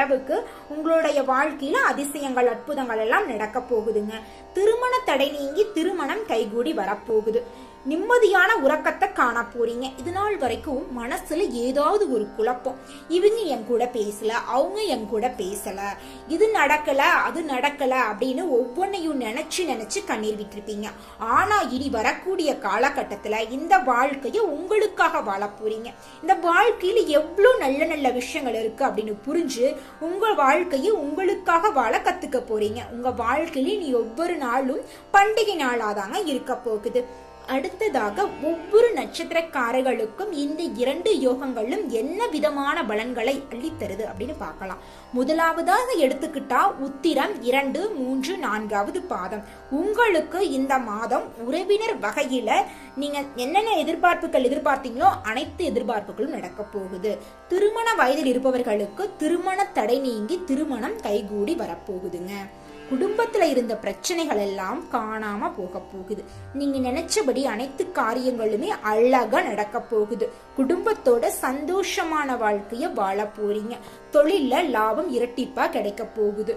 அளவுக்கு உங்களுடைய வாழ்க்கையில் அதிசயங்கள் அற்புதங்கள் எல்லாம் நடக்க போகுதுங்க. திருமண தடை நீங்கி திருமணம் கைகூடி வரப்போகுது. நிம்மதியான உறக்கத்தை காண போறீங்க. இது நாள் வரைக்கும் மனசுல ஏதாவது ஒரு குழப்பம். இவங்க என் கூட பேசல அவங்க என் கூட பேசல. இது நடக்கல அது நடக்கல அப்படின்னு ஒவ்வொன்றையும் நினைச்சு நினைச்சு கண்ணீர் விட்டுருப்பீங்க. ஆனா இனி வரக்கூடிய காலகட்டத்துல இந்த வாழ்க்கையை உங்களுக்காக வாழ போறீங்க. இந்த வாழ்க்கையில எவ்வளவு நல்ல நல்ல விஷயங்கள் இருக்கு அப்படின்னு புரிஞ்சு உங்க வாழ்க்கையை உங்களுக்காக வாழ கத்துக்க போறீங்க. உங்க வாழ்க்கையில நீ ஒவ்வொரு நாளும் பண்டிகை நாளாதாங்க இருக்க போகுது. அடுத்ததாக ஒவ்வொரு நட்சத்திரக்காரர்களுக்கும் இந்த இரண்டு யோகங்களும் என்ன விதமான பலன்களை அள்ளித்தருது அப்படின்னு பார்க்கலாம். முதலாவதாக எடுத்துக்கிட்டா உத்திரம் இரண்டு மூன்று நான்காவது பாதம். உங்களுக்கு இந்த மாதம் உறவினர் வகையில நீங்க என்னென்ன எதிர்பார்ப்புகள் எதிர்பார்த்தீங்களோ அனைத்து எதிர்பார்ப்புகளும் நடக்க போகுது. திருமண வயதில் இருப்பவர்களுக்கு திருமண தடை நீங்கி திருமணம் கைகூடி வரப்போகுதுங்க. குடும்பத்துல இருந்த பிரச்சனைகள் எல்லாம் காணாம போக போகுது. நீங்க நினைச்சபடி அனைத்து காரியங்களுமே அழகா நடக்க போகுது. குடும்பத்தோட சந்தோஷமான வாழ்க்கைய வாழ போறீங்க. தொழில்ல லாபம் இரட்டிப்பா கிடைக்க போகுது.